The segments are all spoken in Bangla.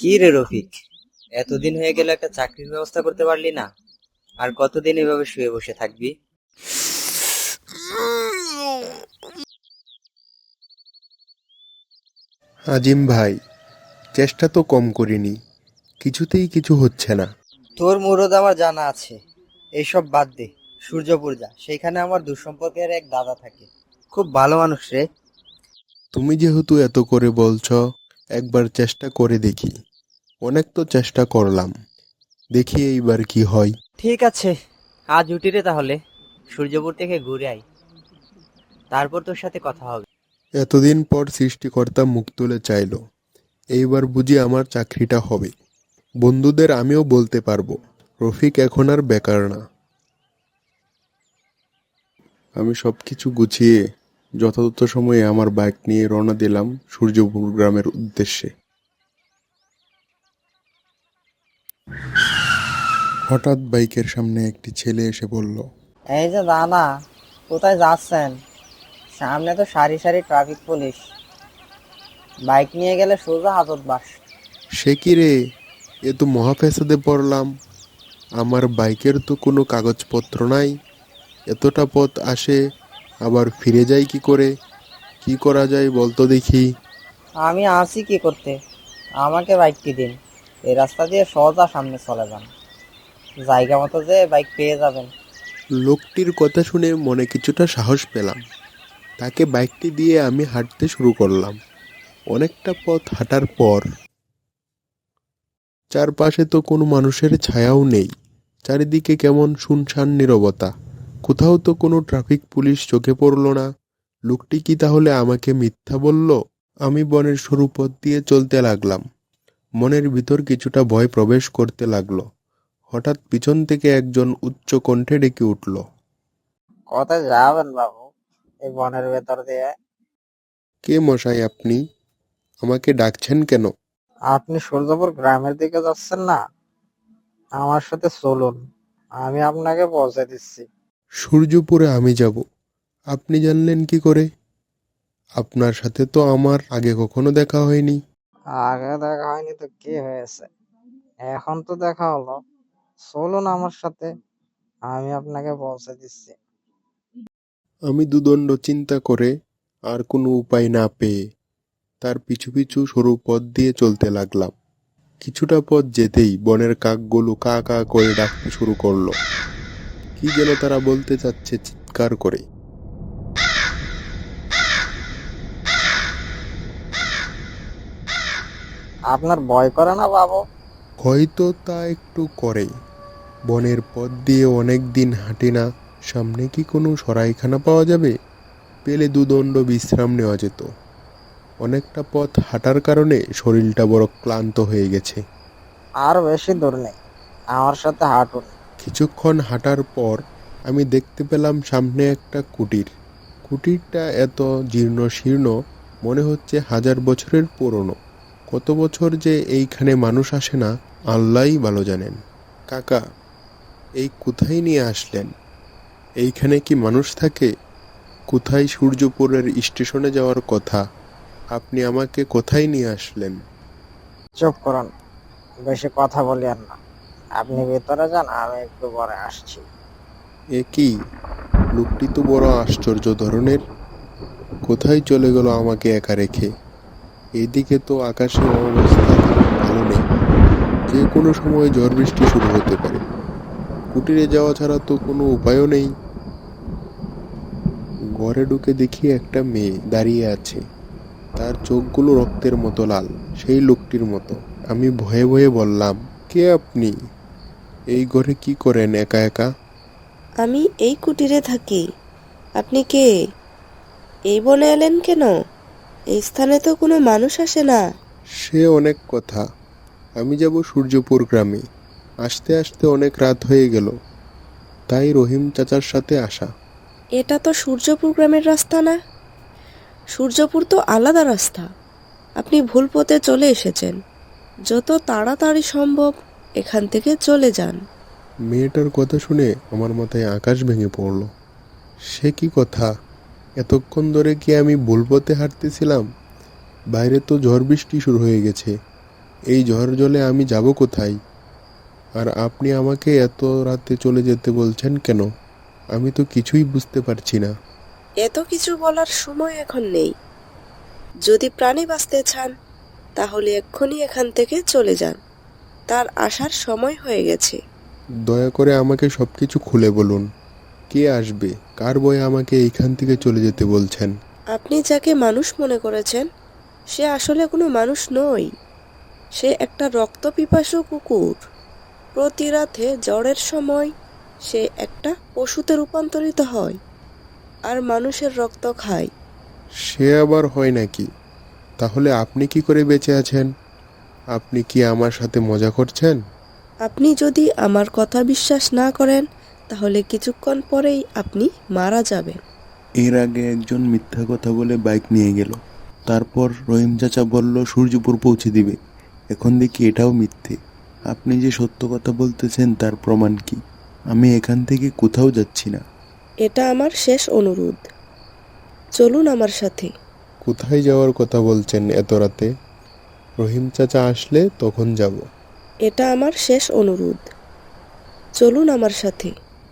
কি রে রফিক? এতদিন হয়ে গেল একটা চাকরির ব্যবস্থা করতে পারলি না। আর কতদিন এভাবে শুয়ে বসে থাকবি? আজিম ভাই চেষ্টা তো কম করিনি। কিছুতেই কিছু হচ্ছে না। তোর মুরদ আমার জানা আছে। এইসব বাদ দে। সূর্যপুর যা। সেইখানে আমার দুঃসম্পর্কের এক দাদা থাকে। খুব ভালো মানুষ রে। তুমি যেহেতু এত করে বলছো একবার চেষ্টা করে দেখি। অনেক তো চেষ্টা করলাম। দেখি এইবার কি হয়। ঠিক আছে আজ উঠি রে তাহলে। সূর্যপুর থেকে ঘুরে আই তারপর তোর সাথে কথা হবে। এতদিন পর সৃষ্টিকর্তা মুখ তুলে চাইলো। এইবার বুঝি আমার চাকরিটা হবে। বন্ধুদের আমিও বলতে পারব। রফিক এখন আর বেকার না। আমি সব কিছু গুছিয়ে যথাযথ সময়ে আমার বাইক নিয়ে রওনা দিলাম সূর্যপুর গ্রামের উদ্দেশ্যে। হঠাৎ বাইকের সামনে একটি ছেলে এসে বলল এই যে দাদা কোথায় যাচ্ছেন? সামনে তো সারি সারি ট্রাফিক পুলিশ। বাইক নিয়ে গেলে সোজা হাতত বাস। সে কি রে? এ তো মহাফেসাদে পড়লাম। আমার বাইকের তো কোনো কাগজপত্র নাই। এতটা পথ আসে আবার ফিরে যায় কি করে? কি করা যায় বলতো দেখি? আমি আসি কি করতে? আমাকে বাইকটি দিন। এই রাস্তা দিয়ে সহজা সামনে চলে যান। জায়গা মতো যে বাইক পেয়ে যাবেন। লোকটির কথা শুনে মনে কিছুটা সাহস পেলাম। তাকে বাইকটি দিয়ে আমি হাঁটতে শুরু করলাম। অনেকটা পথ হাঁটার পর চারপাশে তো কোনো মানুষের ছায়াও নেই। চারিদিকে কেমন শুনশান নীরবতা। কোথাও তো কোনো ট্রাফিক পুলিশ চোখে পড়ল না। লোকটি কি তাহলে আমাকে মিথ্যা বলল? আমি বনের সরু পথ দিয়ে চলতে লাগলাম। মনের ভিতর কিছুটা ভয় প্রবেশ করতে লাগল। হঠাৎ পিছন থেকে একজন উচ্চ কণ্ঠে ডেকে উঠল। কোথায় যাবেন বাবু? এই বনের ভেতর দিয়ে। কে মশাই আপনি? আমাকে ডাকছেন কেন? আপনি সূর্যপুর গ্রামের দিকে যাচ্ছেন না? আমার সাথে চলুন আমি আপনাকে পৌঁছে দিচ্ছি। সূর্যপুরে আমি যাব। আপনি জানলেন কি করে? আপনার সাথে তো আমার আগে কখনো দেখা হয়নি। আগে দেখা হয়নি তো কি হয়েছে? এখন তো দেখা হলো। চলুন আমার সাথে, আমি আপনাকে পৌঁছে দিচ্ছি। আমি দুদণ্ড চিন্তা করে আর কোনো উপায় না পেয়ে তার পিছু পিছু সরু পথ দিয়ে চলতে লাগলাম। কিছুটা পথ যেতেই বনের কাকগুলো কা কা করে ডাকতে শুরু করল। কি যেন তারা বলতে চাচ্ছে চিৎকার করে। আপনার ভয় করে না বাবু? হয়তো তা একটু করে। বনের পথ দিয়ে অনেক দিন হাঁটে না সামনে কি কোনো সরাইখানা পাওয়া যাবে? পেলে দুদণ্ড বিশ্রাম নেওয়া যেত। অনেকটা পথ হাঁটার কারণে শরীরটা বড় ক্লান্ত হয়ে গেছে। আর বেশি দূর নেই। আমার সাথে হাঁটুন। কিছুক্ষণ হাঁটার পর আমি দেখতে পেলাম সামনে একটা কুটির। কুটিরটা এত জীর্ণ শীর্ণ মনে হচ্ছে হাজার বছরের পুরনো। কত বছর যে এইখানে মানুষ আসে না আল্লাহই ভালো জানেন। কাকা এই কোথায় নিয়ে আসলেন? এইখানে কি মানুষ থাকে? কোথায় সূর্যপুরের স্টেশনে যাওয়ার কথা? আপনি আমাকে কোথায় নিয়ে আসলেন? চুপ করুন বেশি কথা বলি আর না। আপনি ভেতরে যান আমি একটু পরে আসছি। এ কি? লোকটি তো বড় আশ্চর্য ধরনের। কোথায় চলে গেল আমাকে একা রেখে? এইদিকে তো আকাশে অবস্থা ভালো নেই। যে কোনো সময় ঝড় বৃষ্টি শুরু হতে পারে। কুটিরে যাওয়া ছাড়া তো কোনো উপায়ও নেই। ঘরে ঢুকে দেখি একটা মেয়ে দাঁড়িয়ে আছে। তার চোখগুলো রক্তের মতো লাল, সেই লোকটির মতো। আমি ভয়ে ভয়ে বললাম, কে আপনি? এই ঘরে কি করেন একা একা? আমি এই কুটিরে থাকি। আপনি কে? এই বনে এলেন কেন? এই স্থানে তো কোনো মানুষ আসে না। সে অনেক কথা। আমি যাব সূর্যপুর গ্রামে। আসতে আসতে অনেক রাত হয়ে গেল। তাই রহিম চাচার সাথে আসা। এটা তো সূর্যপুর গ্রামের রাস্তা না? সূর্যপুর তো আলাদা রাস্তা। আপনি ভুল পথে চলে এসেছেন। যত তাড়াতাড়ি সম্ভব এখান থেকে চলে যান। মেয়েটার কথা শুনে আমার মাথায় আকাশ ভেঙে পড়ল। সে কি কথা? এতক্ষণ ধরে কি আমি পথে হাঁটতেছিলাম? বাইরে তো ঝড় বৃষ্টি শুরু হয়ে গেছে। এই ঝড় জলে আমি যাব কোথায়? আর আপনি আমাকে এত রাতে চলে যেতে বলছেন কেন? আমি তো কিছুই বুঝতে পারছি না। এত কিছু বলার সময় এখন নেই। যদি প্রাণী বাঁচতে চান তাহলে এক্ষুনি এখান থেকে চলে যান। তার আসার সময় হয়ে গেছে। দয়া করে আমাকে সব কিছু খুলে বলুন। কে আসবে? কার বয়ে আমাকে এইখান থেকে চলে যেতে বলছেন? আপনি যাকে মানুষ মনে করেছেন সে আসলে কোনো মানুষ নয়। সে একটা রক্তপিপাসু কুকুর। প্রতি রাতে জ্বরের সময় সে একটা পশুতে রূপান্তরিত হয় আর মানুষের রক্ত খায়। সে আবার হয় নাকি? তাহলে আপনি কি করে বেঁচে আছেন? আপনি কি আমার সাথে মজা করছেন? আপনি যদি আমার কথা বিশ্বাস না করেন তাহলে কিছুক্ষণ পরেই আপনি মারা যাবেন। এর আগে একজন মিথ্যা কথা বলে বাইক নিয়ে গেল। তারপর রহিম চাচা বলল সূর্যপুর পৌঁছে দিবে। এখন দেখি এটাও মিথ্যে। আপনি যে সত্য কথা বলতেছেন তার প্রমাণ কি? আমি এখান থেকে কোথাও যাচ্ছি না। এটা আমার শেষ অনুরোধ। চলুন আমার সাথে। কোথায় যাওয়ার কথা বলছেন এত রাতে? রহিম চাচা আসলে তখন যাব। এটা আমার শেষ অনুরোধ। চলুন আমার সাথে।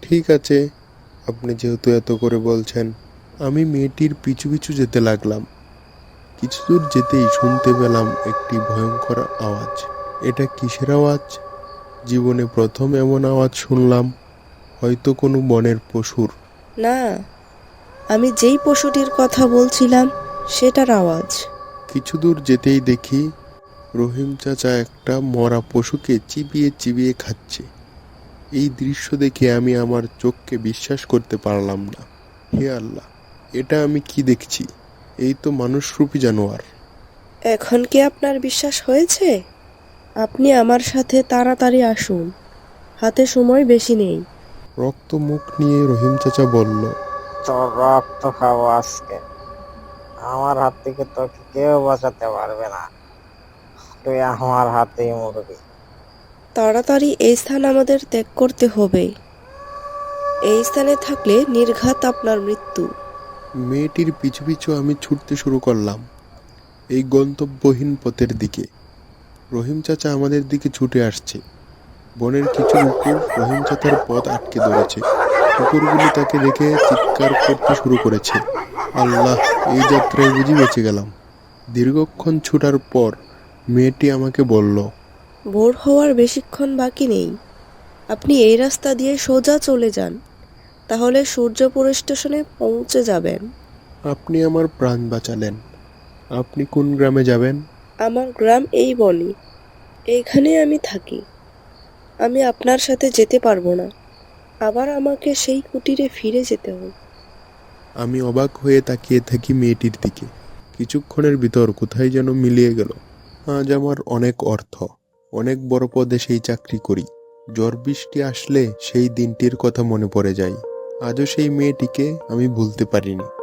ঠিক আছে। আপনি যেহেতু এত করে বলছেন আমি মেয়েটির পিছু পিছু যেতে লাগলাম। কিছু দূর যেতেই শুনতে পেলাম একটি ভয়ঙ্কর আওয়াজ। এটা কিসের আওয়াজ? জীবনে প্রথম এমন আওয়াজ শুনলাম হয়তো কোনো বনের পশুর। না আমি যেই পশুটির কথা বলছিলাম সেটার আওয়াজ। কিছু দূর যেতেই দেখি রহিম চাচা একটা মরা পশুকে চিবিয়ে চিবিয়ে খাচ্ছে। এই দৃশ্য দেখে আমি আমার চোখকে বিশ্বাস করতে পারলাম না। হে আল্লাহ এটা আমি কি দেখছি? এই তো মানুষরূপী জানোয়ার। এখন কি আপনার বিশ্বাস হয়েছে? আপনি আমার সাথে তাড়াতাড়ি আসুন। হাতে সময় বেশি নেই। রক্ত মুখ নিয়ে রহিম চাচা বলল তোর রক্ত খাব আজকে। আমার হাত থেকে তোকে কেউ বাঁচাতে পারবে না। তুই আমার হাতেই মরবি। তাড়াতাড়ি এই স্থান আমাদের ত্যাগ করতে হবে। এই স্থানে থাকলে নির্ঘাত আপনার মৃত্যু। মেয়েটির পিছু পিছু আমি ছুটতে শুরু করলাম, এই গন্তব্যহীন পথের দিকে। রহিম চাচা আমাদের দিকে ছুটে আসছে। বনের কিছু কুকুর রহিম চাচার পথ আটকে ধরেছে। কুকুরগুলি তাকে দেখে চিৎকার করতে শুরু করেছে। আল্লাহ, এই যাত্রায় বুঝি বেঁচে গেলাম। দীর্ঘক্ষণ ছুটার পর মেয়েটি আমাকে বলল ভোর হওয়ার বেশিক্ষণ বাকি নেই। আপনি এই রাস্তা দিয়ে সোজা চলে যান তাহলে সূর্যপুর স্টেশনে পৌঁছে যাবেন। আপনি আমার প্রাণ বাঁচালেন। আপনি কোন গ্রামে যাবেন? আমার গ্রাম এই বনি। এইখানে আমি থাকি। আমি আপনার সাথে যেতে পারব না। আবার আমাকে সেই কুটিরে ফিরে যেতে হবে। আমি অবাক হয়ে তাকিয়ে থাকি মেয়েটির দিকে। কিছুক্ষণের ভিতর কোথায় যেন মিলিয়ে গেল। আজ আমার অনেক অর্থ। অনেক বড় পদে সেই চাকরি করি। জ্বর বৃষ্টি আসলে সেই দিনটির কথা মনে পড়ে যায়। আজও সেই মেয়েটিকে আমি ভুলতে পারিনি।